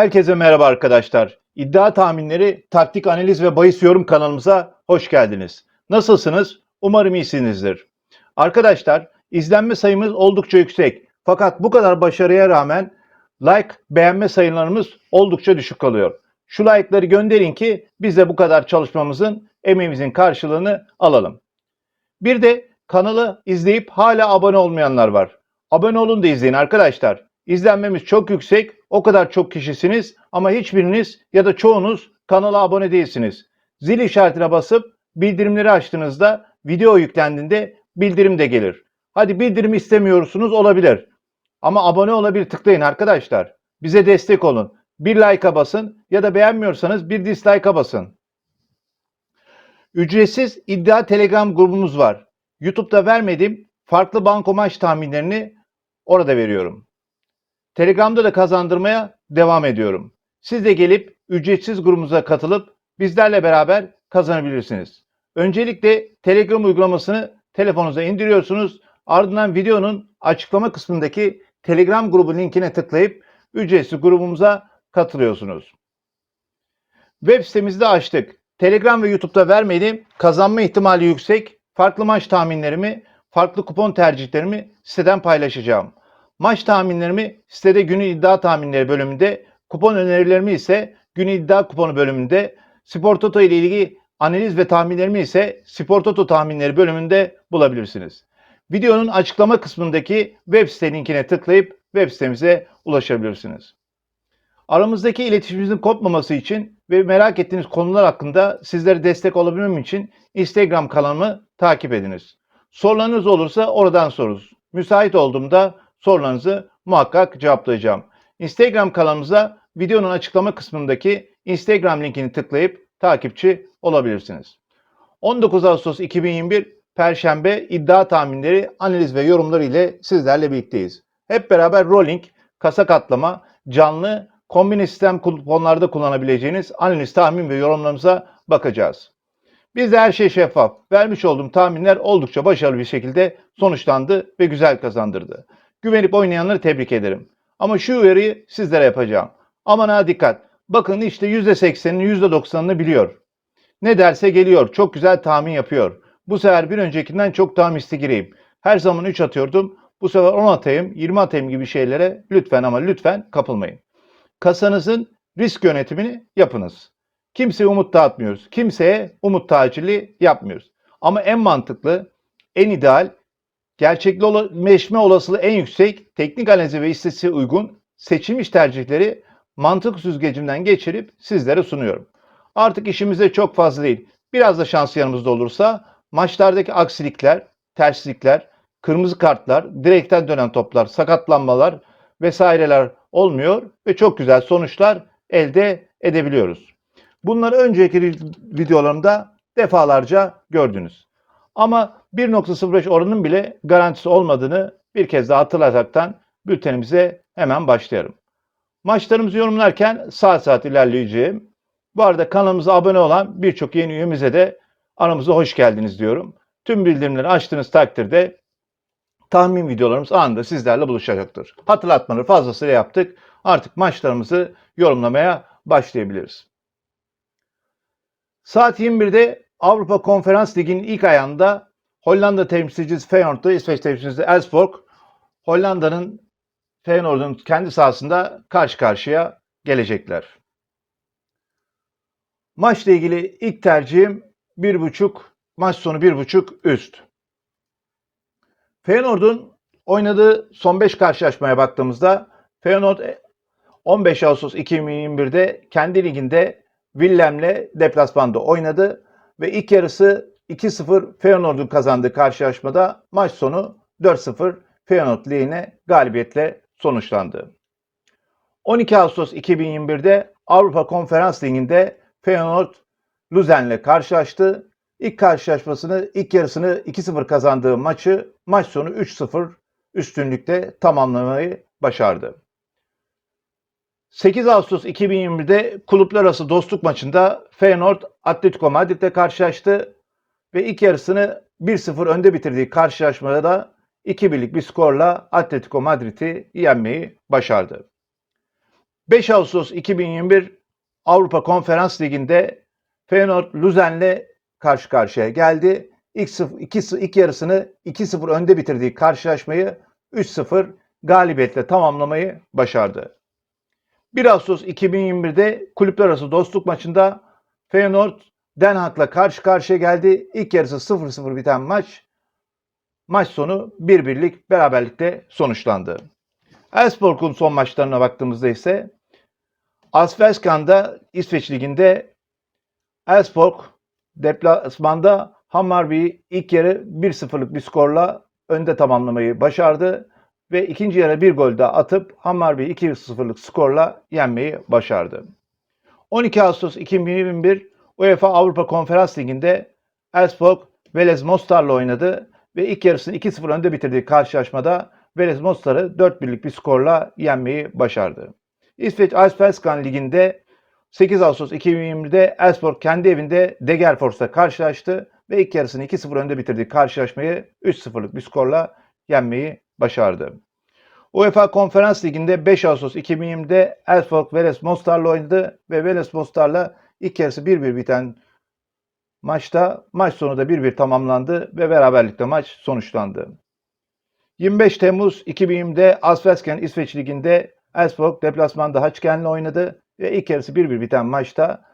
Herkese merhaba arkadaşlar. İddia tahminleri, taktik analiz ve bahis yorum kanalımıza hoş geldiniz. Nasılsınız? Umarım iyisinizdir. Arkadaşlar, izlenme sayımız oldukça yüksek. Fakat bu kadar başarıya rağmen like, beğenme sayılarımız oldukça düşük kalıyor. Şu like'ları gönderin ki biz de bu kadar çalışmamızın, emeğimizin karşılığını alalım. Bir de kanalı izleyip hala abone olmayanlar var. Abone olun da izleyin arkadaşlar. İzlenmemiz çok yüksek. O kadar çok kişisiniz ama hiçbiriniz ya da çoğunuz kanala abone değilsiniz. Zil işaretine basıp bildirimleri açtığınızda video yüklendiğinde bildirim de gelir. Hadi bildirim istemiyorsunuz olabilir. Ama abone olabilir tıklayın arkadaşlar. Bize destek olun. Bir like'a basın ya da beğenmiyorsanız bir dislike'a basın. Ücretsiz iddia Telegram grubumuz var. YouTube'da vermediğim farklı banko maç tahminlerini orada veriyorum. Telegram'da da kazandırmaya devam ediyorum. Siz de gelip ücretsiz grubumuza katılıp bizlerle beraber kazanabilirsiniz. Öncelikle Telegram uygulamasını telefonunuza indiriyorsunuz. Ardından videonun açıklama kısmındaki Telegram grubu linkine tıklayıp ücretsiz grubumuza katılıyorsunuz. Web sitemizi de açtık. Telegram ve YouTube'da vermediğim kazanma ihtimali yüksek farklı maç tahminlerimi, farklı kupon tercihlerimi siteden paylaşacağım. Maç tahminlerimi sitede günün iddia tahminleri bölümünde, kupon önerilerimi ise günün iddia kuponu bölümünde, Spor Toto ile ilgili analiz ve tahminlerimi ise Spor Toto tahminleri bölümünde bulabilirsiniz. Videonun açıklama kısmındaki web site linkine tıklayıp web sitemize ulaşabilirsiniz. Aramızdaki iletişimimizin kopmaması için ve merak ettiğiniz konular hakkında sizlere destek olabilmem için Instagram kanalımı takip ediniz. Sorularınız olursa oradan sorunuz. Müsait olduğumda sorularınızı muhakkak cevaplayacağım. Instagram kanalımıza videonun açıklama kısmındaki Instagram linkini tıklayıp takipçi olabilirsiniz. 19 Ağustos 2021 Perşembe iddia tahminleri, analiz ve yorumları ile sizlerle birlikteyiz. Hep beraber rolling, kasa katlama, canlı, kombine sistem kuponlarda kullanabileceğiniz analiz, tahmin ve yorumlarımıza bakacağız. Bizde her şey şeffaf. Vermiş olduğum tahminler oldukça başarılı bir şekilde sonuçlandı ve güzel kazandırdı. Güvenip oynayanları tebrik ederim. Ama şu uyarıyı sizlere yapacağım. Aman ha dikkat. Bakın işte %80'ini %90'ını biliyor. Ne derse geliyor. Çok güzel tahmin yapıyor. Bu sefer bir öncekinden çok daha misli gireyim. Her zaman 3 atıyordum. Bu sefer 10 atayım, 20 atayım gibi şeylere lütfen ama lütfen kapılmayın. Kasanızın risk yönetimini yapınız. Kimseye umut dağıtmıyoruz. Kimseye umut tacili yapmıyoruz. Ama en mantıklı, en ideal, gerçekleşme olasılığı en yüksek, teknik analize ve istatistiğe uygun seçilmiş tercihleri mantık süzgecimden geçirip sizlere sunuyorum. Artık işimizde çok fazla değil. Biraz da şans yanımızda olursa maçlardaki aksilikler, terslikler, kırmızı kartlar, direkten dönen toplar, sakatlanmalar vesaireler olmuyor ve çok güzel sonuçlar elde edebiliyoruz. Bunları önceki videolarımda defalarca gördünüz. Ama 1.05 oranın bile garantisi olmadığını bir kez daha hatırlataktan bültenimize hemen başlayalım. Maçlarımızı yorumlarken saat saat ilerleyeceğim. Bu arada kanalımıza abone olan birçok yeni üyemize de aramıza hoş geldiniz diyorum. Tüm bildirimleri açtığınız takdirde tahmin videolarımız anında sizlerle buluşacaktır. Hatırlatmaları fazlasıyla yaptık. Artık maçlarımızı yorumlamaya başlayabiliriz. Saat 21'de Avrupa Konferans Ligi'nin ilk ayağında Hollanda temsilcisi Feyenoord'da İsveç temsilcisi Elfsborg Hollanda'nın Feyenoord'un kendi sahasında karşı karşıya gelecekler. Maçla ilgili ilk tercihim 1.5 maç sonu 1.5 üst. Feyenoord'un oynadığı son 5 karşılaşmaya baktığımızda Feyenoord 15 Ağustos 2021'de kendi liginde Willem'le deplasmanda oynadı ve ilk yarısı 2-0 Feyenoord'un kazandığı karşılaşmada maç sonu 4-0 Feyenoord lehine galibiyetle sonuçlandı. 12 Ağustos 2021'de Avrupa Konferans Ligi'nde Feyenoord Luzern'le karşılaştı. İlk karşılaşmasını, ilk yarısını 2-0 kazandığı maçı maç sonu 3-0 üstünlükte tamamlamayı başardı. 8 Ağustos 2020'de kulüpler arası dostluk maçında Feyenoord Atletico Madrid'le karşılaştı ve ilk yarısını 1-0 önde bitirdiği karşılaşmada da 2 birlik bir skorla Atletico Madrid'i yenmeyi başardı. 5 Ağustos 2021 Avrupa Konferans Ligi'nde Feyenoord Luzern'le karşı karşıya geldi. İlk, sıf- iki, ilk yarısını 2-0 önde bitirdiği karşılaşmayı 3-0 galibiyetle tamamlamayı başardı. 1 Ağustos 2021'de kulüpler arası dostluk maçında Feyenoord Den Haag'la karşı karşıya geldi. İlk yarısı 0-0 biten maç maç sonu 1-1'lik beraberlikte sonuçlandı. Elfsborg'un son maçlarına baktığımızda ise Allsvenskan'da İsveç Ligi'nde Elfsborg deplasmanda Hammarby'yi ilk yarı 1-0'lık bir skorla önde tamamlamayı başardı ve ikinci yarı bir gol daha atıp Hammarby'yi 2-0'lık skorla yenmeyi başardı. 12 Ağustos 2021 UEFA Avrupa Konferans Ligi'nde Elfsborg Velez Mostar'la oynadı ve ilk yarısını 2-0 önde bitirdiği karşılaşmada Velez Mostar'ı 4-1'lik bir skorla yenmeyi başardı. İsveç Allsvenskan Ligi'nde 8 Ağustos 2020'de Elfsborg kendi evinde Degerfors'la karşılaştı ve ilk yarısını 2-0 önde bitirdiği karşılaşmayı 3-0'lık bir skorla yenmeyi başardı. UEFA Konferans Ligi'nde 5 Ağustos 2020'de Elfsborg Velez Mostar'la oynadı ve Velez Mostar'la ilk yarısı 1-1 biten maçta maç sonu da 1-1 tamamlandı ve beraberlikte maç sonuçlandı. 25 Temmuz 2020'de Allsvenskan İsveç Ligi'nde Elfsborg deplasmanda Haçken'le oynadı ve ilk yarısı 1-1 biten maçta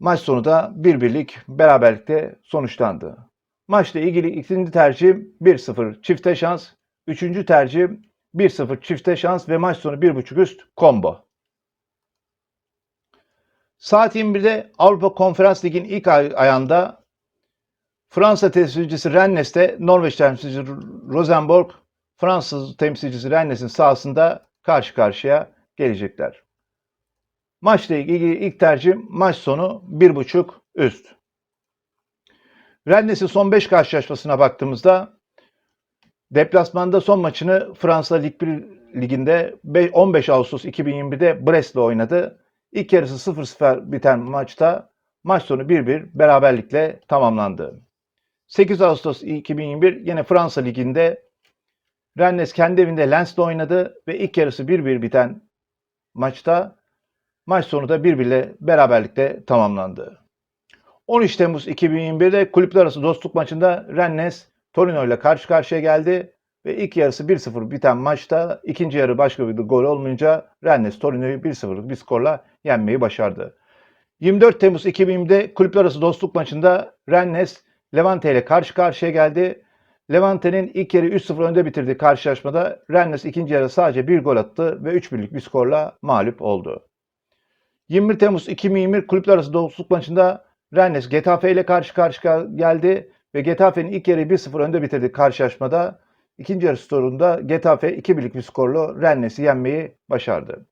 maç sonu da 1-1'lik beraberlikte sonuçlandı. Maçla ilgili ikinci tercihim 1-0 çifte şans, üçüncü tercihim 1-0 çifte şans ve maç sonu 1.5 üst combo. Saat 21'de Avrupa Konferans Ligi'nin ilk ay- ayağında Fransa temsilcisi Rennes'te Norveç temsilcisi Rosenborg, Fransız temsilcisi Rennes'in sahasında karşı karşıya gelecekler. Maçla ilgili ilk tercihim maç sonu 1.5 üst. Rennes'in son 5 karşılaşmasına baktığımızda deplasmanda son maçını Fransa Lig 1 liginde be- 15 Ağustos 2021'de Brest'le oynadı. İlk yarısı 0-0 biten maçta maç sonu 1-1 beraberlikle tamamlandı. 8 Ağustos 2021 yine Fransa Ligi'nde Rennes kendi evinde Lens'le oynadı ve ilk yarısı 1-1 biten maçta maç sonu da 1-1 ile tamamlandı. 13 Temmuz 2021'de kulüpler arası dostluk maçında Rennes Torino ile karşı karşıya geldi ve ilk yarısı 1-0 biten maçta ikinci yarı başka bir gol olmayınca Rennes Torino'yu 1-0'lık bir skorla yenmeyi başardı. 24 Temmuz 2020'de kulüpler arası dostluk maçında Rennes Levante ile karşı karşıya geldi. Levante'nin ilk yarı 3-0 önde bitirdiği karşılaşmada Rennes ikinci yarı sadece bir gol attı ve 3-1'lik bir skorla mağlup oldu. 21 Temmuz 2021 kulüpler arası dostluk maçında Rennes Getafe ile karşı karşıya geldi ve Getafe'nin ilk yarıyı 1-0 önde bitirdiği karşılaşmada ikinci yarı skorunda Getafe 2-1'lik bir skorla Rennes'i yenmeyi başardı.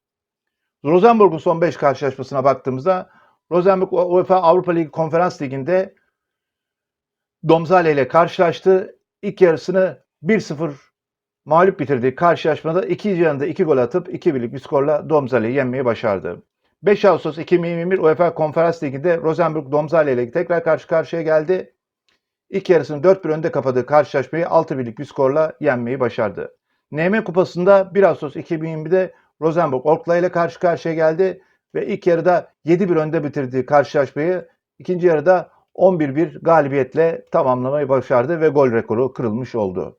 Rosenborg'un son 5 karşılaşmasına baktığımızda Rosenborg UEFA Avrupa Ligi Konferans Ligi'nde Domzale ile karşılaştı. İlk yarısını 1-0 mağlup bitirdiği karşılaşmada ikinci yarında 2 gol atıp 2-1'lik bir skorla Domzale'yi yenmeyi başardı. 5 Ağustos 2021 UEFA Konferans Ligi'nde Rosenborg Domzale ile tekrar karşı karşıya geldi. İlk yarısını 4-1 önde kapadığı karşılaşmayı 6-1'lik bir skorla yenmeyi başardı. NM Kupası'nda 1 Ağustos 2021'de Rosenborg Orkla ile karşı karşıya geldi ve ilk yarıda 7-1 önde bitirdiği karşılaşmayı ikinci yarıda 11-1 galibiyetle tamamlamayı başardı ve gol rekoru kırılmış oldu.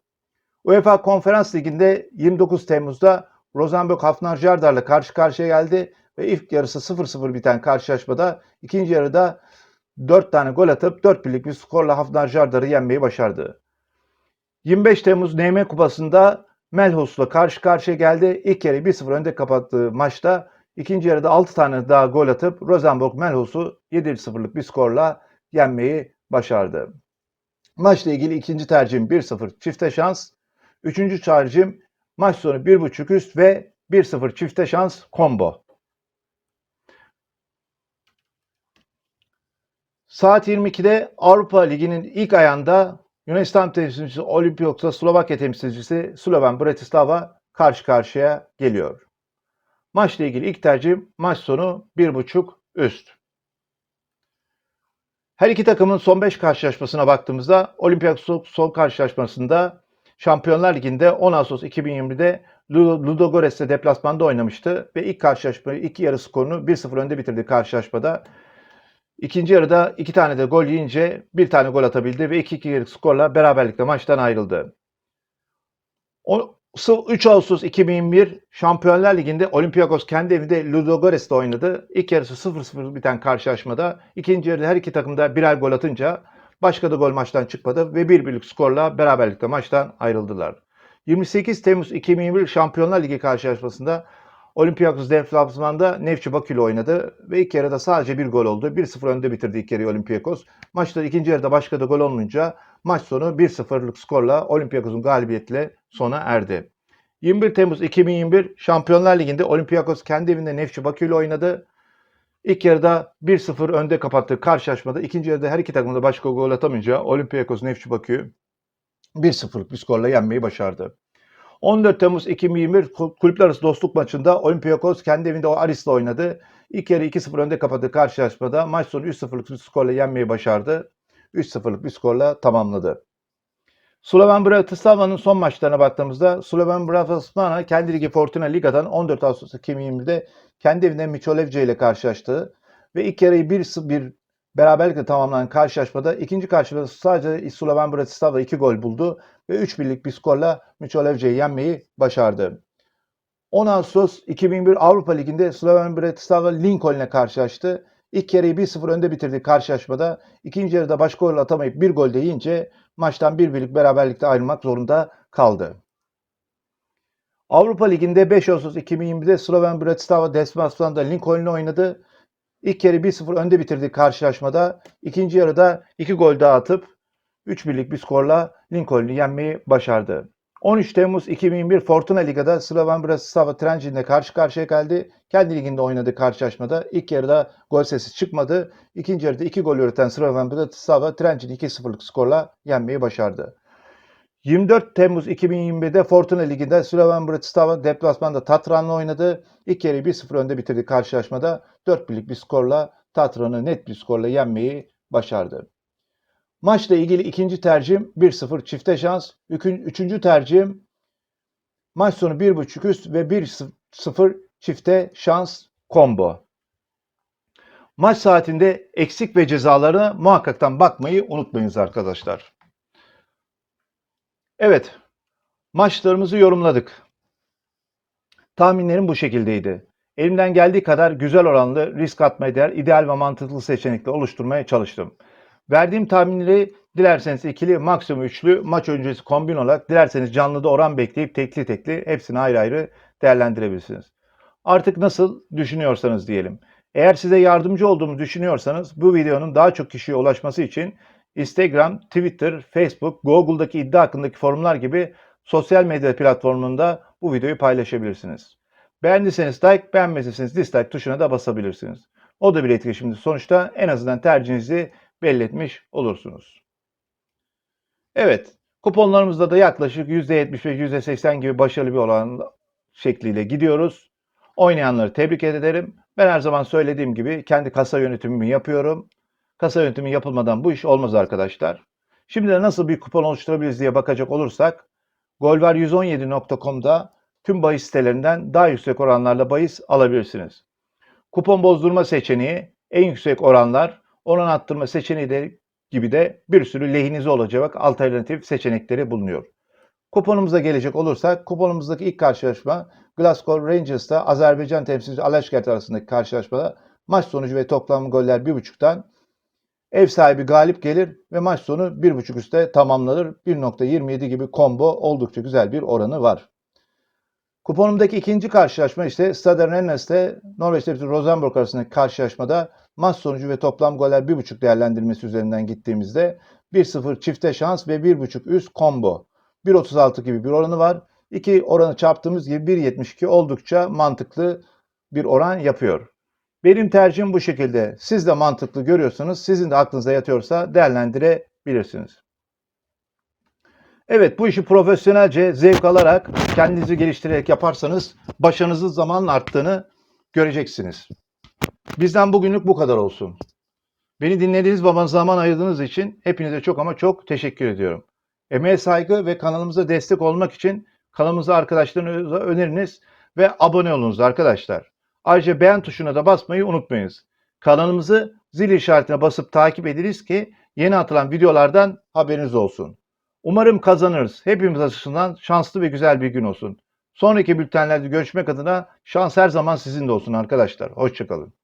UEFA Konferans Ligi'nde 29 Temmuz'da Rosenborg Hafnarjardar'la karşı karşıya geldi ve ilk yarısı 0-0 biten karşılaşmada ikinci yarıda 4 tane gol atıp 4-1'lik bir skorla Hafnarjardar'ı yenmeyi başardı. 25 Temmuz NM Kupası'nda Melhus'la karşı karşıya geldi. İlk yarı 1-0 önde kapattığı maçta ikinci yarıda 6 tane daha gol atıp Rosenborg Melhus'u 7-0'lık bir skorla yenmeyi başardı. Maçla ilgili ikinci tercihim 1-0 çifte şans. Üçüncü tercihim maç sonu 1.5 üst ve 1-0 çifte şans combo. Saat 22'de Avrupa Ligi'nin ilk ayağında Yunanistan temsilcisi Olympiakos'la Slovakya temsilcisi Sloven Bratislava karşı karşıya geliyor. Maçla ilgili ilk tercihim maç sonu 1.5 üst. Her iki takımın son 5 karşılaşmasına baktığımızda Olympiakos son karşılaşmasında Şampiyonlar Ligi'nde 10 Ağustos 2020'de Lu- Ludogorets'le deplasmanda oynamıştı ve ilk karşılaşmayı iki yarı skorunu 1-0 önde bitirdi karşılaşmada. İkinci yarıda iki tane de gol yiyince bir tane gol atabildi ve 2-2'lik skorla beraberlikle maçtan ayrıldı. O, 3 Ağustos 2021 Şampiyonlar Ligi'nde Olympiakos kendi evinde Ludogorets'te oynadı. İlk yarısı 0-0 biten karşılaşmada ikinci yarıda her iki takım da birer gol atınca başka da gol maçtan çıkmadı ve bir birlik skorla beraberlikle maçtan ayrıldılar. 28 Temmuz 2021 Şampiyonlar Ligi karşılaşmasında Olympiakos deplasmanda Nefçi Bakü ile oynadı ve ilk yarıda sadece bir gol oldu. 1-0 önde bitirdi ilk yarıyı Olympiakos. Maçta ikinci yarıda başka da gol olmayınca maç sonu 1-0'lık skorla Olympiakos'un galibiyetiyle sona erdi. 21 Temmuz 2021 Şampiyonlar Ligi'nde Olympiakos kendi evinde Nefçi Bakü ile oynadı. İlk yarıda 1-0 önde kapattığı karşılaşmada ikinci yarıda her iki takım da başka gol atamayınca Olympiakos Nefçi Bakü 1-0'lık bir skorla yenmeyi başardı. 14 Temmuz 2021 kulüpler arası dostluk maçında Olympiakos kendi evinde o Aris'le oynadı. İlk yarı 2-0 önde kapattığı karşılaşmada maç sonu 3-0'lık bir skorla yenmeyi başardı. 3-0'lık bir skorla tamamladı. Sloven Bratislava'nın son maçlarına baktığımızda Sloven Bratislava kendi ligi Fortuna Liga'dan 14 Ağustos 2020'de kendi evinde Miçolevce ile karşılaştı ve ilk yarıyı 1-1 beraberlikle tamamlanan karşılaşmada ikinci karşılaşmada sadece Sloven Bratislava 2 gol buldu ve 3 birlik bir skorla Miçolevce'yi yenmeyi başardı. 10 Ağustos 2001 Avrupa Ligi'nde Sloven Bratislava Lincoln'le karşılaştı. İlk yarıyı 1-0 önde bitirdiği karşılaşmada ikinci yarıda başka gol atamayıp bir gol de maçtan bir birlik beraberlikte ayrılmak zorunda kaldı. Avrupa Ligi'nde 5 Ağustos 2020'de Sloven Bratislava deplasmanda Lincoln'le oynadı. İlk yarı 1-0 önde bitirdiği karşılaşmada ikinci yarıda 2 gol daha atıp 3 birlik bir skorla Lincoln'u yenmeyi başardı. 13 Temmuz 2021 Fortuna Liga'da Slovan Bratislava Trenčin'le karşı karşıya geldi. Kendi liginde oynadığı karşılaşmada ilk yarıda gol sesi çıkmadı. İkinci yarıda 2 gol üreten Slovan Bratislava Trenčin'i 2-0'lık skorla yenmeyi başardı. 24 Temmuz 2021'de Fortuna Ligi'nde Slovan Bratislava deplasmanda Tatran'la oynadı. İlk yarıyı 1-0 önde bitirdi karşılaşmada 4 birlik bir skorla Tatran'ı net bir skorla yenmeyi başardı. Maçla ilgili ikinci tercihim 1-0 çifte şans. Üçüncü tercihim maç sonu 1.5 üst ve 1-0 çifte şans combo. Maç saatinde eksik ve cezalarına muhakkaktan bakmayı unutmayınız arkadaşlar. Evet, maçlarımızı yorumladık. Tahminlerim bu şekildeydi. Elimden geldiği kadar güzel oranlı risk atmaya değer ideal ve mantıklı seçenekler oluşturmaya çalıştım. Verdiğim tahminleri dilerseniz ikili, maksimum üçlü, maç öncesi kombin olarak dilerseniz canlıda oran bekleyip tekli tekli hepsini ayrı ayrı değerlendirebilirsiniz. Artık nasıl düşünüyorsanız diyelim. Eğer size yardımcı olduğumu düşünüyorsanız bu videonun daha çok kişiye ulaşması için Instagram, Twitter, Facebook, Google'daki iddia hakkındaki forumlar gibi sosyal medya platformunda bu videoyu paylaşabilirsiniz. Beğendiyseniz like, beğenmediyseniz dislike tuşuna da basabilirsiniz. O da bir etkileşimdir. Sonuçta en azından tercihinizi belli etmiş olursunuz. Evet, kuponlarımızda da yaklaşık %75, %80 gibi başarılı bir oran şekliyle gidiyoruz. Oynayanları tebrik ederim. Ben her zaman söylediğim gibi kendi kasa yönetimimi yapıyorum. Kasa yönetimi yapılmadan bu iş olmaz arkadaşlar. Şimdi de nasıl bir kupon oluşturabiliriz diye bakacak olursak golvar117.com'da tüm bahis sitelerinden daha yüksek oranlarla bahis alabilirsiniz. Kupon bozdurma seçeneği, en yüksek oranlar, oran arttırma seçeneği de gibi de bir sürü lehinize olacak alternatif seçenekleri bulunuyor. Kuponumuza gelecek olursak kuponumuzdaki ilk karşılaşma Glasgow Rangers'ta Azerbaycan temsilcisi Alaşkert arasındaki karşılaşmada maç sonucu ve toplam goller 1.5'tan ev sahibi galip gelir ve maç sonu 1.5 üstte tamamlanır. 1.27 gibi combo oldukça güzel bir oranı var. Kuponumdaki ikinci karşılaşma ise Stade Rennes ile Norveç'te Rosenborg arasındaki karşılaşmada maç sonucu ve toplam goller 1.5 değerlendirmesi üzerinden gittiğimizde 1-0 çifte şans ve 1.5 üst combo. 1.36 gibi bir oranı var. İki oranı çarptığımız gibi 1.72 oldukça mantıklı bir oran yapıyor. Benim tercihim bu şekilde. Siz de mantıklı görüyorsanız, sizin de aklınıza yatıyorsa değerlendirebilirsiniz. Evet bu işi profesyonelce zevk alarak kendinizi geliştirerek yaparsanız başarınızın zamanla arttığını göreceksiniz. Bizden bugünlük bu kadar olsun. Beni dinlediğiniz bana zaman ayırdığınız için hepinize çok ama çok teşekkür ediyorum. Emeğe saygı ve kanalımıza destek olmak için Kanalımızı arkadaşlarınıza öneriniz ve abone olunuz arkadaşlar. Ayrıca beğen tuşuna da basmayı unutmayınız. Kanalımızı zil işaretine basıp takip ediniz ki yeni atılan videolardan haberiniz olsun. Umarım kazanırız. Hepimiz açısından şanslı ve güzel bir gün olsun. Sonraki bültenlerde görüşmek adına şans her zaman sizin de olsun arkadaşlar. Hoşçakalın.